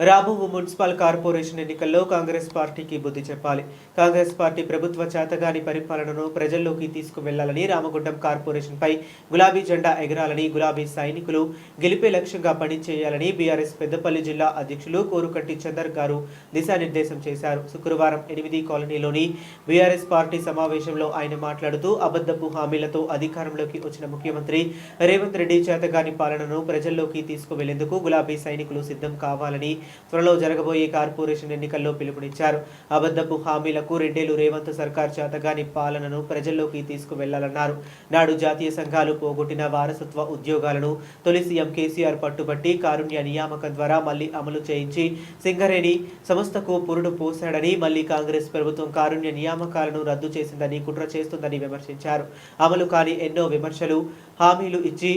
రాబో municipal corporation ఎన్నికల్లో కాంగ్రెస్ పార్టీకి బుద్ధి చెప్పాలి. కాంగ్రెస్ పార్టీ ప్రభుత్వ చేతగాని పరిపాలనను ప్రజల్లోకి తీసుకువెళ్ళాలని రామగుండం కార్పొరేషన్పై గులాబీ జెండా ఎగరాలని గులాబీ సైనికులు గెలిపే లక్ష్యంగా పనిచేయాలని బీఆర్ఎస్ పెద్దపల్లి జిల్లా అధ్యక్షులు కోరుకట్టి చందర్ గారు దిశానిర్దేశం చేశారు. శుక్రవారం ఎనిమిది కాలనీలోని బీఆర్ఎస్ పార్టీ సమావేశంలో ఆయన మాట్లాడుతూ అబద్ధపు హామీలతో అధికారంలోకి వచ్చిన ముఖ్యమంత్రి రేవంత్ రెడ్డి చేతగాని పాలనను ప్రజల్లోకి తీసుకువెళ్ళేందుకు గులాబీ సైనికులు సిద్ధం కావాలని త్వరలో జరగబోయే కార్పొరేషన్ ఎన్నికల్లో పిలుపునిచ్చారు. అబద్ధపు హామీలకు రెండేళ్ళు రేవంత్ సర్కార్ చేతగాని పాలనను ప్రజల్లోకి తీసుకువెళ్ళాలన్నారు. నాడు జాతీయ సంఘాలు పోగొట్టిన వారసత్వ ఉద్యోగాలను తొలి సీఎం కేసీఆర్ పట్టుబట్టి కారుణ్య నియామకం ద్వారా మళ్ళీ అమలు చేయించి సింగరేణి సంస్థకు పురుడు పోశాడని మళ్ళీ కాంగ్రెస్ ప్రభుత్వం కారుణ్య నియామకాలను రద్దు చేసిందని కుట్ర చేస్తుందని విమర్శించారు. అమలు కాని ఎన్నో విమర్శలు హామీలు ఇచ్చి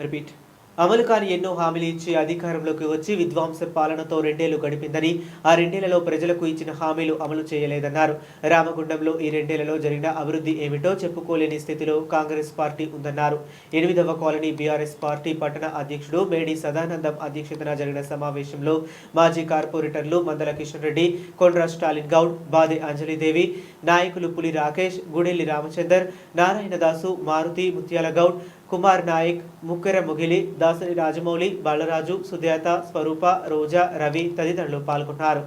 రిపీట్. అమలు కాని ఎన్నో హామీలు ఇచ్చి అధికారంలోకి వచ్చి విధ్వంస పాలనతో రెండేళ్ళు గడిపిందని ఆ రెండేళ్ళలో ప్రజలకు ఇచ్చిన హామీలు అమలు చేయలేదన్నారు. రామగుండంలో ఈ రెండేళ్ళలో జరిగిన అభివృద్ధి ఏమిటో చెప్పుకోలేని స్థితిలో కాంగ్రెస్ పార్టీ ఉందన్నారు. ఎనిమిదవ కాలనీ బీఆర్ఎస్ పార్టీ పట్టణ అధ్యక్షుడు మేడి సదానందం అధ్యక్షతన జరిగిన సమావేశంలో మాజీ కార్పొరేటర్లు మందల కిషన్ రెడ్డి కొండ్ర స్టాలిన్ గౌడ్ బాదే అంజలిదేవి నాయకులు పులి రాకేష్ గుడెల్లి రామచందర్ నారాయణదాసు మారుతి ముత్యాల గౌడ్ కుమార్ నాయక్ ముక్కెర ముగిలి దాసరి రాజమౌళి బాలరాజు సుజాత స్వరూప రోజా రవి తదితరులు పాల్గొన్నారు.